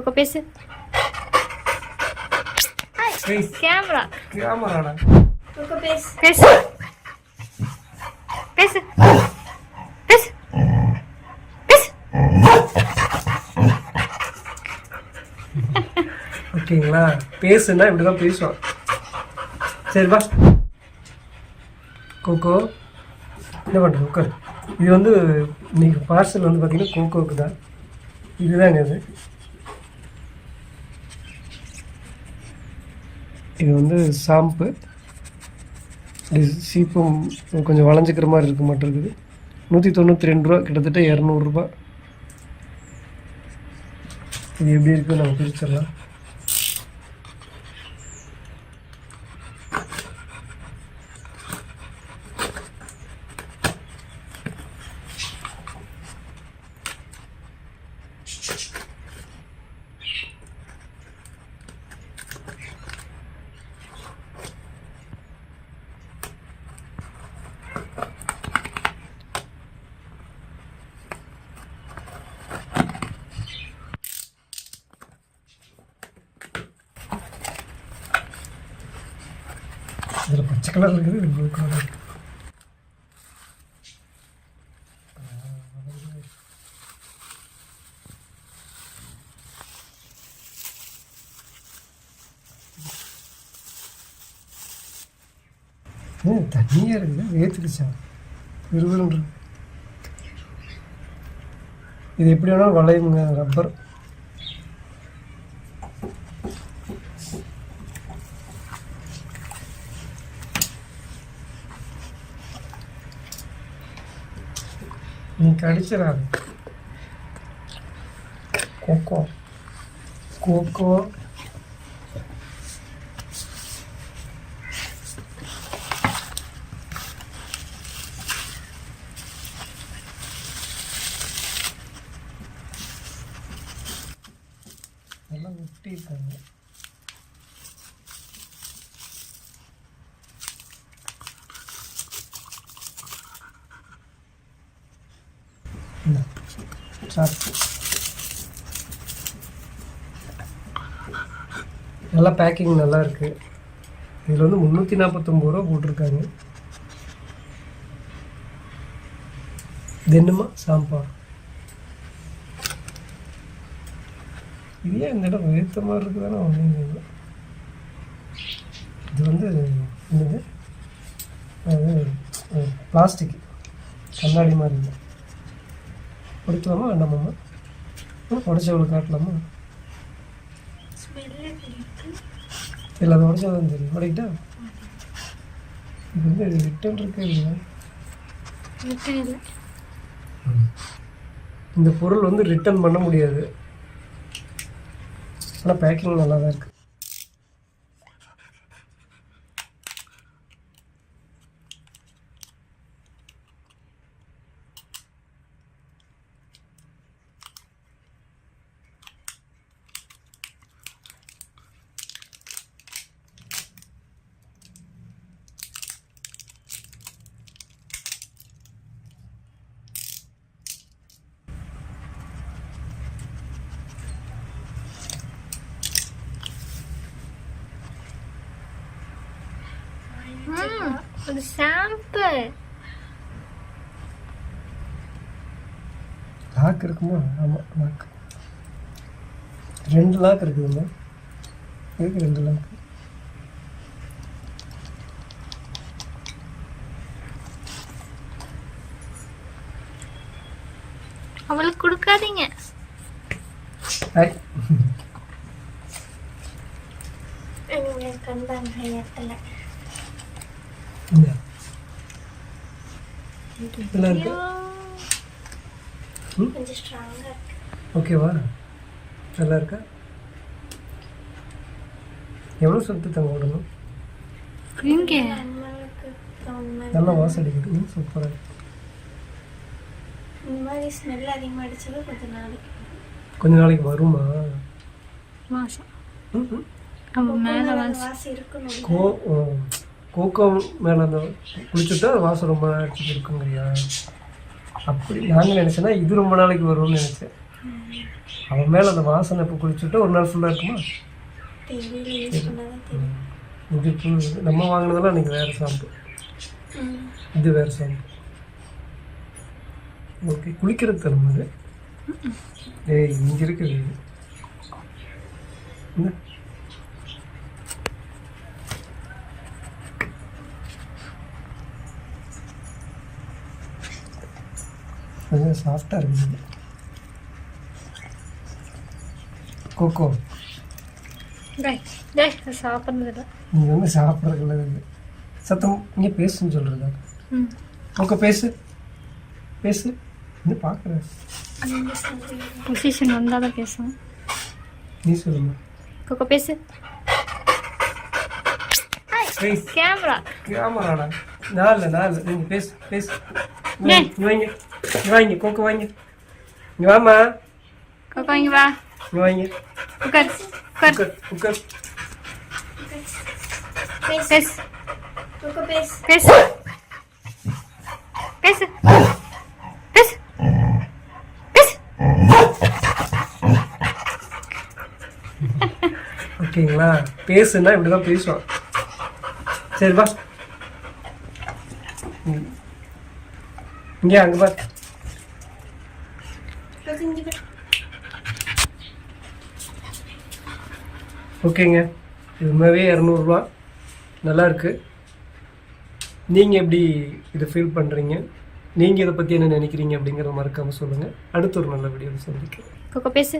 கொக்கோ பேசு கேமரா கேமராடா கொக்கோ பேசு பேசு பேசு பேசு ஓகேங்களா? பேசுனா இப்படி தான் பேசுவான். சரி வா. கோகோ. என்ன பண்ணுறது உட்கார். இது வந்து இன்னைக்கு பார்சல் வந்து பார்த்தீங்கன்னா கோகோவுக்கு தான். இதுதாங்க இது இது வந்து சாம்பு. இது சீப்பும் கொஞ்சம் வளைஞ்சிக்கிற மாதிரி இருக்க மாட்டேருக்குது நூற்றி தொண்ணூற்றி ரெண்டு ரூபா கிட்டத்தட்ட இரநூறுபா இது எப்படி இருக்குன்னு நம்ம பிரிச்சிடலாம். இதில் பச்சை கலர் இருக்குது இது ப்ளூ கலர் இருக்குது. தண்ணியாக இருக்குது வேத்துக்குச்சா? விறுவிறுன்று இது எப்படி வேணாலும் வளையுங்க ரப்பர் நீ கடிச்சிடாது கோகோ கோகோ எல்லாம் ஒட்டி இருக்காங்க சாப்பிட்டு நல்லா பேக்கிங் நல்லா இருக்கு. இதில் வந்து முந்நூற்றி நாற்பத்தொம்பது ரூபா போட்டிருக்காங்க. தென்னுமா சாம்பார். இதே இது ஏன் இந்த இடம் வேத்த மாதிரி இருக்குதானே ஒன்றும் இது வந்து என்னது? அது பிளாஸ்டிக் கண்ணாடி மாதிரி இல்லை. உடைக்கலாமா வேண்டாமாம்மா உடச்சவளை காட்டலாமா? இல்லை அது உடச்சாதான் தெரியும். உடைக்கிட்டா இது வந்து ரிட்டன் இருக்கே இல்லை இந்த பொருள் வந்து ரிட்டர்ன் பண்ண முடியாது. ஆனால் பேக்கிங் நல்லா தான் இருக்குது ஒரு ஷாம்பு லாக் இருக்குமா? ஆமாம் லாக் ரெண்டு லாக் இருக்குதுங்க இருக்கு ரெண்டு லாக் அவளுக்கு கொடுக்காதீங்க. கண்டாங்க எட்டல. இதெல்லாம் இருக்கு இருக்கு ஓகேவா நல்லா இருக்கா? எவ்வளோ சொத்து தங்க விடணும் நல்லா வாசம் அடிக்குது. சூப்பராக இந்த மாதிரி ஸ்மெல் அதிகமாக அடிச்சது கொஞ்ச நாளைக்கு கொஞ்ச நாளைக்கு வருமா? மாசம். ம், ம். நம்ம மேல வாசம். வாசம் இருக்கணும் கோ ம், கோகோ மேலே அந்த குளிச்சுட்டா வாசம் ரொம்ப நாளைக்கு இருக்குங்கய்யா. அப்படி நாங்கள் நினச்சேன்னா இது ரொம்ப நாளைக்கு வரும்னு நினச்சேன். அவன் மேலே அந்த வாசனை இப்போ குளிச்சுட்டு ஒரு நாள் ஃபுல்லாக இருக்குமா? இது நம்ம வாங்கினதெல்லாம் அன்றைக்கி வேறு ஷாம்பு. இது வேறு ஷாம்பு ஓகே குளிக்கிறது தரும் அது ஏய் இங்கே இருக்குது என்ன கொஞ்சம் சாஃப்டாக இருக்குது. கோகோ. சாப்பிட்றது இல்லை. நீங்கள் வந்து சாப்பிட்றதுல இல்லை சத்தம் இங்கே பேசுன்னு சொல்கிறதா கோகோ பேசு. பேசு. இன்னும் பார்க்குறேன். பொசிஷன் வந்தால் தான் பேசுவேன். நீ சொல்லுமா கொக்கோ பேசு. கேமரா. கேமராடா. நாலு நாலு. நீங்க பேசு பேசு. வாங்க இங்க வாங்க கோக்கு வாங்க இங்க வாமா கொக்கோ இங்கே வா இங்க வாங்க உட்கார் உட்கார் உட்கார் பேசு பேசு பேசு பேசு பேசு பேசு ஓகேங்களா பேசுனா இப்படிதான் பேசுவான் சரி வா ம். இங்க அங்க பாரு. ஓகேங்க. இது உண்மையாகவே இரநூறுவா. நல்லா இருக்கு. நீங்கள் எப்படி இதை ஃபீல் பண்ணுறீங்க நீங்கள் இதை பற்றி என்ன நினைக்கிறீங்க அப்படிங்கிறத மறக்காமல் சொல்லுங்கள் அடுத்த ஒரு நல்ல வீடியோவில் சந்திக்கிறேன் பேசு.